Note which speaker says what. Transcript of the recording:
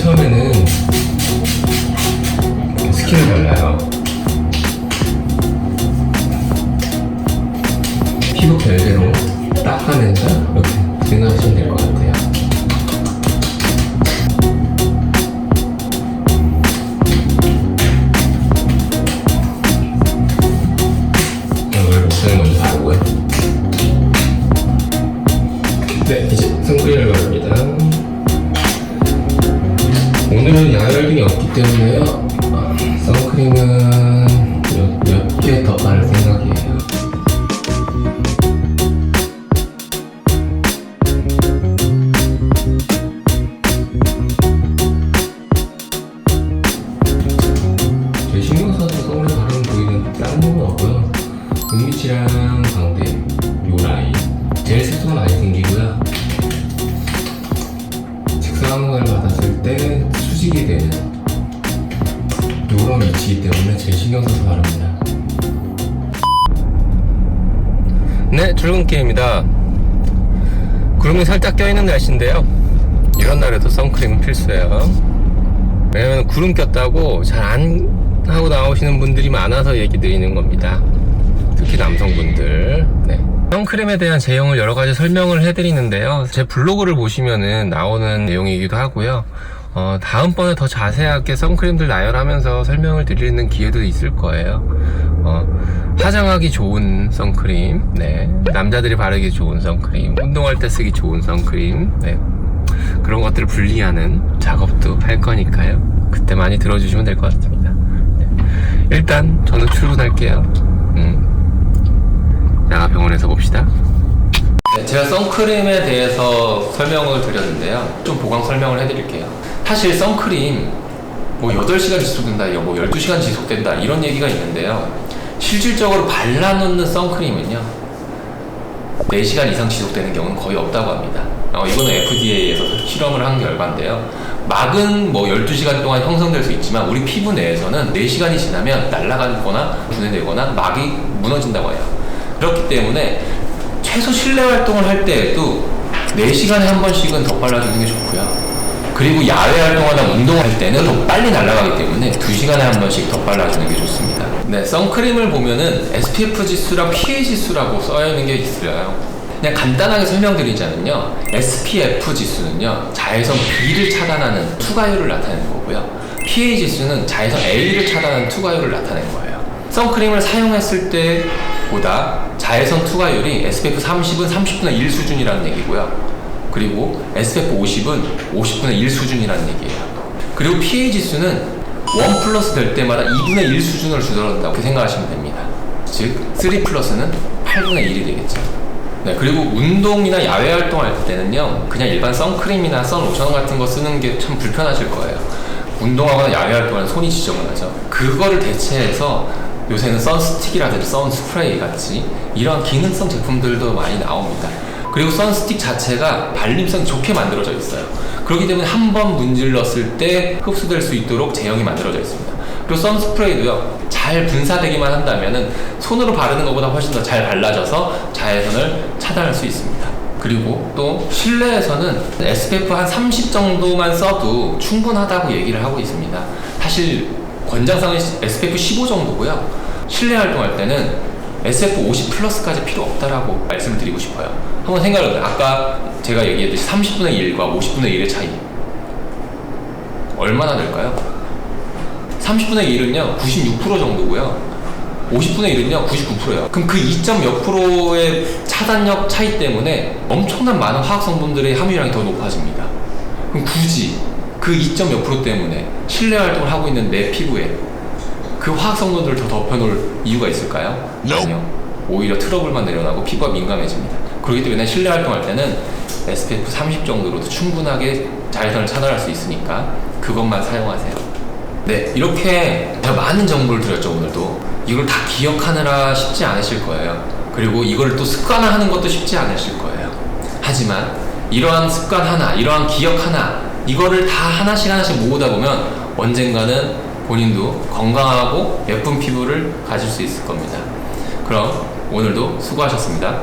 Speaker 1: 처음에는 스킨을 발라요. 피부 별개로 닦아낸다? 이렇게 생각하시면 될 것 같아요. 오늘은 야열등이 없기 때문에요. 아, 선크림은 몇 개 더 바를 생각이에요. 제 신경 써서 선크림 바르는 부위는 다른 부분 없고요. 눈밑이랑 광대, 요 라인. 제일 색소가 많이 생기고요. 직사광을 받았을 때 수직이 되는 요런 위치이기 때문에 제일 신경 써서 바릅니다. 네, 출근길입니다. 구름이 살짝 껴있는 날씨인데요. 이런 날에도 선크림은 필수예요. 왜냐면 구름 꼈다고 잘 안 하고 나오시는 분들이 많아서 얘기 드리는 겁니다. 특히 남성분들. 네. 선크림에 대한 제형을 여러 가지 설명을 해드리는데요. 제 블로그를 보시면은 나오는 내용이기도 하고요. 어, 다음번에 더 자세하게 선크림들 나열하면서 설명을 드리는 기회도 있을 거예요. 어, 화장하기 좋은 선크림, 네. 남자들이 바르기 좋은 선크림, 운동할 때 쓰기 좋은 선크림, 네. 그런 것들을 분리하는 작업도 할 거니까요. 그때 많이 들어주시면 될 것 같습니다. 네. 일단 저는 출근할게요. 음. 나가 병원에서 봅시다. 네, 제가 선크림에 대해서 설명을 드렸는데요. 좀 보강 설명을 해드릴게요. 사실 선크림 뭐 8시간 지속된다, 뭐 12시간 지속된다 이런 얘기가 있는데요. 실질적으로 발라놓는 선크림은요. 4시간 이상 지속되는 경우는 거의 없다고 합니다. 어, 이거는 FDA에서 실험을 한 결과인데요. 막은 뭐 12시간 동안 형성될 수 있지만 우리 피부 내에서는 4시간이 지나면 날아가거나 분해되거나 막이 무너진다고 해요. 그렇기 때문에 최소 실내 활동을 할 때에도 4시간에 한 번씩은 더 발라주는 게 좋고요. 그리고 야외 활동하다 운동할 때는 더 빨리 날아가기 때문에 2시간에 한 번씩 더 발라주는 게 좋습니다. 네, 선크림을 보면은 SPF 지수랑 PA 지수라고 써여 있는 게 있어요. 그냥 간단하게 설명드리자면요. SPF 지수는요, 자외선 B를 차단하는 투과율을 나타내는 거고요. PA 지수는 자외선 A를 차단하는 투과율을 나타내는 거예요. 선크림을 사용했을 때보다 자외선 투과율이 SPF 30은 30분의 1 수준이라는 얘기고요. 그리고 SPF 50은 50분의 1 수준이라는 얘기예요. 그리고 PA 지수는 1 플러스 될 때마다 2분의 1 수준을 주더란다고 그렇게 생각하시면 됩니다. 즉, 3 플러스는 8분의 1이 되겠죠. 네, 그리고 운동이나 야외 활동할 때는요, 그냥 일반 선크림이나 선로션 같은 거 쓰는 게 참 불편하실 거예요. 운동하거나 야외 활동하는 손이 지저분하죠. 그거를 대체해서 요새는 선스틱이라든지 선스프레이 같이 이런 기능성 제품들도 많이 나옵니다. 그리고 선스틱 자체가 발림성이 좋게 만들어져 있어요. 그렇기 때문에 한 번 문질렀을 때 흡수될 수 있도록 제형이 만들어져 있습니다. 그리고 선스프레이도요, 잘 분사되기만 한다면은 손으로 바르는 것보다 훨씬 더 잘 발라져서 자외선을 차단할 수 있습니다. 그리고 또 실내에서는 SPF 한 30 정도만 써도 충분하다고 얘기를 하고 있습니다. 사실 권장상은 SPF 15 정도고요. 실내 활동할 때는 SF 50 플러스까지 필요 없다라고 말씀을 드리고 싶어요. 한번 생각을 해보세요. 아까 제가 얘기했듯이 30분의 1과 50분의 1의 차이. 얼마나 될까요? 30분의 1은요, 96% 정도고요. 50분의 1은요, 99%예요. 그럼 그 2점 몇 프로의 차단력 차이 때문에 엄청난 많은 화학 성분들의 함유량이 더 높아집니다. 그럼 굳이 그 2점 몇 프로 때문에 실내 활동을 하고 있는 내 피부에 그 화학 성분들을 더 덮여놓을 이유가 있을까요? 아니요. 오히려 트러블만 내려나고 피부가 민감해집니다. 그렇기 때문에 실내 활동할 때는 SPF 30 정도로도 충분하게 자외선을 차단할 수 있으니까 그것만 사용하세요. 네, 이렇게 제가 많은 정보를 드렸죠, 오늘도. 이걸 다 기억하느라 쉽지 않으실 거예요. 그리고 이걸 또 습관화하는 것도 쉽지 않으실 거예요. 하지만 이러한 습관 하나, 이러한 기억 하나, 이거를 다 하나씩 하나씩 모으다 보면 언젠가는 본인도 건강하고 예쁜 피부를 가질 수 있을 겁니다. 그럼 오늘도 수고하셨습니다.